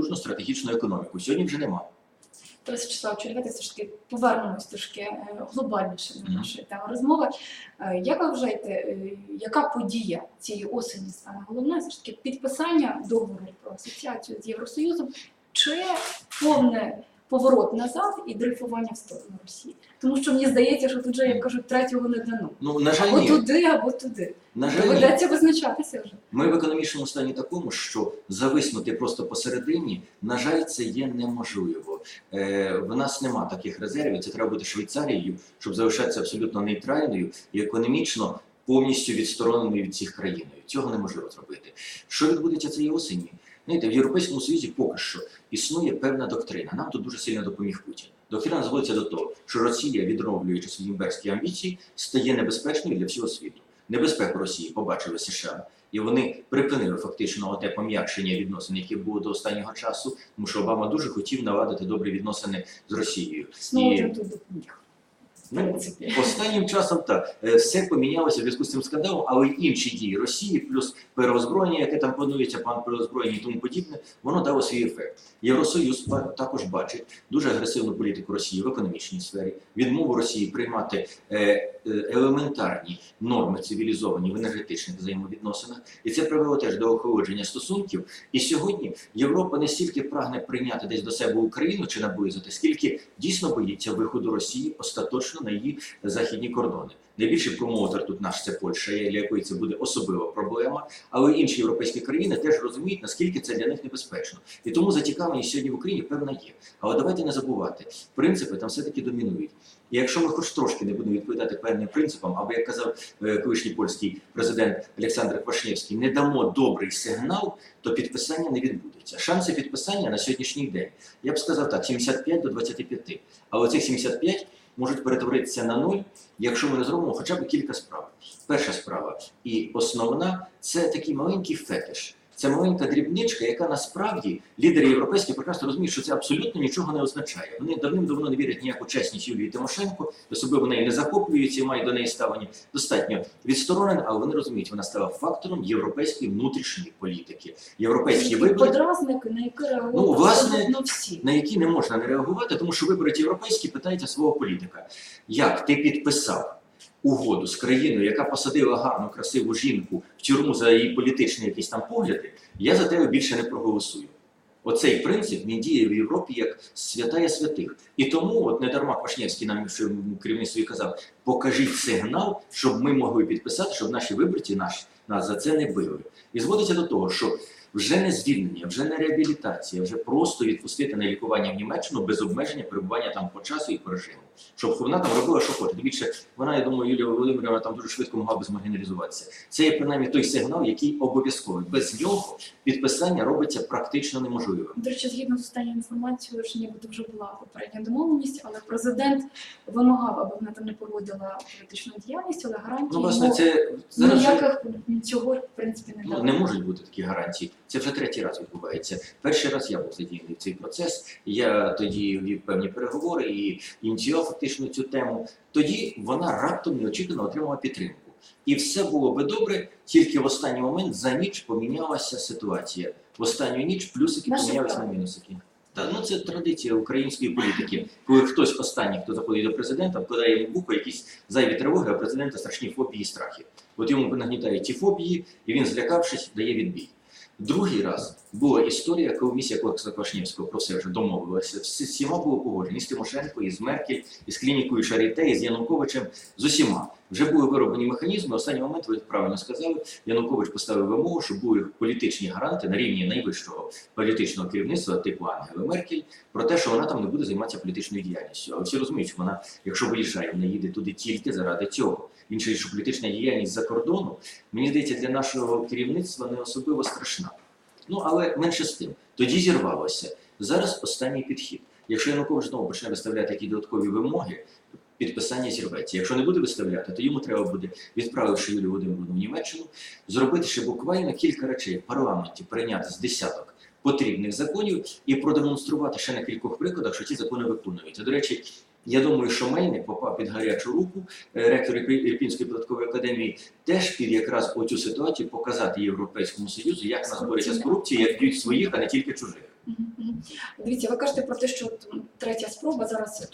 потужну стратегічну економіку. Сьогодні вже немає. Тарас Вячеславович, давайте все ж таки повернемось трошки е, глобальніше до нашої теми розмови. Е, Як ви вважаєте, е, яка подія цієї осені стане головною? Все ж таки підписання договору про асоціацію з Євросоюзом чи повне поворот назад і дрейфування в сторону Росії? Тому що мені здається, що тут же, як кажуть, третього не дано. Ну на жаль, Або ні. туди, або туди. На жаль, ні. Визначатися вже. Ми в економічному стані такому, що зависнути просто посередині, на жаль, це є неможливо. Е, в нас нема таких резервів. Це треба бути Швейцарією, щоб залишатися абсолютно нейтральною і економічно повністю відстороненою від цих країн. Цього неможливо зробити. Що відбудеться цієї осені? Знаєте, в Європейському Союзі поки що існує певна доктрина. Нам тут дуже сильно допоміг Путін. Доктрина зводиться до того, що Росія, відновлюючи свої імперські амбіції, стає небезпечною для всього світу. Небезпеку Росії побачили США, і вони припинили фактично те пом'якшення відносин, яке було до останнього часу, тому що Обама дуже хотів наладити добрі відносини з Росією. Знову І- тут допоміг. В Ну, принципі. Останнім часом так е, все помінялося в зв'язку з цим скандалом, але й інші дії Росії, плюс переозброєння, яке там планується, план переозброєння і тому подібне, воно дало свій ефект. Євросоюз також бачить дуже агресивну політику Росії в економічній сфері, відмову Росії приймати е, елементарні норми цивілізовані в енергетичних взаємовідносинах, і це привело теж до охолодження стосунків. І сьогодні Європа не стільки прагне прийняти десь до себе Україну чи наблизити, скільки дійсно боїться виходу Росії остаточно на її західні кордони. Найбільший промоутер тут наш це Польща, для якої це буде особлива проблема. Але інші європейські країни теж розуміють, наскільки це для них небезпечно. І тому зацікавленість сьогодні в Україні певна є. Але давайте не забувати, принципи там все-таки домінують. І якщо ми хоч трошки не будемо відповідати певним принципам, або як казав е, колишній польський президент Олександр Квашнєвський, не дамо добрий сигнал, то підписання не відбудеться. Шанси підписання на сьогоднішній день, я б сказав так, 75 до 25. Але цих 75 можуть перетворитися на нуль, якщо ми не зробимо хоча б кілька справ. Перша справа і основна це такий маленький фетиш. Це маленька дрібничка, яка насправді лідери європейські прекрасно розуміють, що це абсолютно нічого не означає. Вони давним-давно не вірять ніяку чесність Юлії Тимошенко, особливо неї не захоплюються і мають до неї ставлення достатньо відсторонені, але вони розуміють, вона стала фактором європейської внутрішньої політики. Європейські вибори подразники, на які реагують Ну, власне, всі. на які не можна не реагувати, тому що виберуть європейські, питаєте свого політика. Як ти підписав угоду з країною, яка посадила гарну, красиву жінку в тюрму за її політичні якісь там погляди, я за тебе більше не проголосую. Оцей принцип він діє в Європі як святая святих. І тому, от недарма Квашнєвський нам керівництві казав: покажіть сигнал, щоб ми могли підписати, щоб наші виборці наш, нас за це не били. І зводиться до того, що вже не звільнення, вже не реабілітація, вже просто відпустити на лікування в Німеччину без обмеження перебування там по часу і по режиму. Щоб вона там робила, що хоче. Більше вона, я думаю, Юлія Володимирівна там дуже швидко могла би змаргіналізуватися. Це є принаймні той сигнал, який обов'язковий. Без нього підписання робиться практично неможливим. До речі, згідно з останньою інформацією, що нібито вже була попередня домовленість, але президент вимагав, аби вона там не проводила політичну діяльність, але гарантії Ну, власне, це зараз ніяких цього в принципі не Ну, не можуть бути такі гарантії. Це вже третій раз відбувається. Перший раз я був задіяний в цей процес. Я тоді вів певні переговори і ініціював фактично цю тему. Тоді вона раптом неочікувано отримала підтримку. І все було би добре, тільки в останній момент за ніч помінялася ситуація. В останню ніч плюсики помінялися на мінусики. Та ну це традиція української політики, коли хтось останній, хто заходить до президента, вкладає йому в вухо якісь зайві тривоги, а президента страшні фобії і страхи. От йому нагнітають ті фобії, і він, злякавшись, дає відбій. Другий раз була історія, коли місія Кокса Квашнєвського про все вже домовилася. Всі всіма було погоджено і з Тимошенко, і з Меркель, і з клінікою Шаріте, і з Януковичем. З усіма вже були вироблені механізми. Останній момент ви правильно сказали. Янукович поставив вимогу, щоб були політичні гаранти на рівні найвищого політичного керівництва, типу Ангели Меркель, про те, що вона там не буде займатися політичною діяльністю. Але всі розуміють, що вона, якщо виїжджає, вона їде туди тільки заради цього. Інше, що політична діяльність за кордону, мені здається, для нашого керівництва не особливо страшна. Ну але менше з тим, тоді зірвалося. Зараз останній підхід. Якщо Янукович знову почне виставляти які додаткові вимоги, підписання зірветься. Якщо не буде виставляти, то йому треба буде, відправивши Юлію Володимировну в Німеччину, зробити ще буквально кілька речей в парламенті, прийняти з десяток потрібних законів і продемонструвати ще на кількох прикладах, що ці закони виконуються. До речі, я думаю, що Мельник попав під гарячу руку е, ректор Ірпі- Ірпінської податкової академії, теж під якраз оцю ситуацію показати Європейському Союзу, як нас бореться з корупцією, як б'ють своїх, а не тільки чужих. Дивіться, ви кажете про те, що третя спроба зараз.